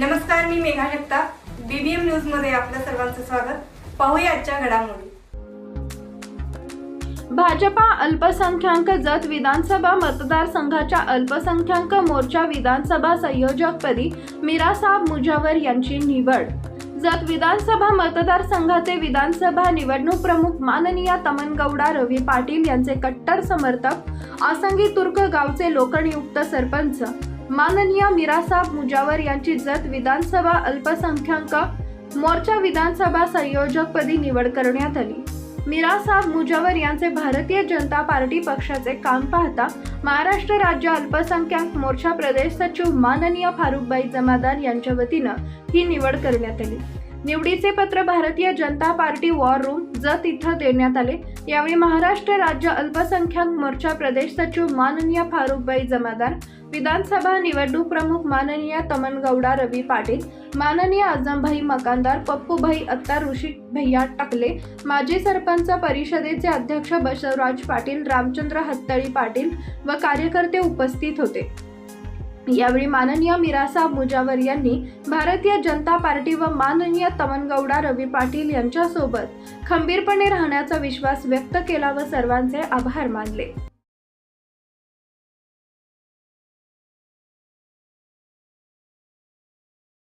नमस्कार मी मेघा जगताप. बीबीएम न्यूजमध्ये आपलं सर्वांचं स्वागत. पाहूया आजच्या घडामोडी. भाजपा अल्पसंख्याक जत विधानसभा मतदारसंघाच्या अल्पसंख्याक मोर्चा विधानसभा संयोजकपदी मीरासाब मुजावर यांची निवड. जत विधानसभा मतदारसंघाचे विधानसभा निवडणूक प्रमुख माननीय तमनगौडा रवी पाटील यांचे कट्टर समर्थक आसंगी तुर्क गावचे लोकनियुक्त सरपंच माननीय मिरासाब मुजावर यांची जत विधानसभा अल्पसंख्याक मोर्चा विधानसभा संयोजकपदी निवड करण्यात आली. मिरासाब मुजावर यांचे भारतीय जनता पार्टी पक्षाचे काम पाहता महाराष्ट्र राज्य अल्पसंख्याक मोर्चा प्रदेश सचिव माननीय फारुखबाई जमादार यांच्या वतीनं ही निवड करण्यात आली. निवडीचे पत्र Bharatiya Janata party war room Jath इथं देण्यात आले. यावेळी महाराष्ट्र राज्य अल्पसंख्याक मोर्चा प्रदेश सचिव माननीय फारुखबाई जमादार विधानसभा निवडणूक प्रमुख माननीय तमनगौडा रवी पाटील माननीय आजमभाई मकानदार पप्पूभाई अत्ता ऋषी भैया टाकले माजी सरपंच परिषदेचे अध्यक्ष बसवराज पाटील रामचंद्र हत्तळी पाटील व कार्यकर्ते उपस्थित होते. यावेळी माननीय मिरासाब मुजावर यांनी भारतीय जनता पार्टी व माननीय तमनगौडा रवी पाटील यांच्यासोबत खंबीरपणे राहण्याचा विश्वास व्यक्त केला व सर्वांचे आभार मानले.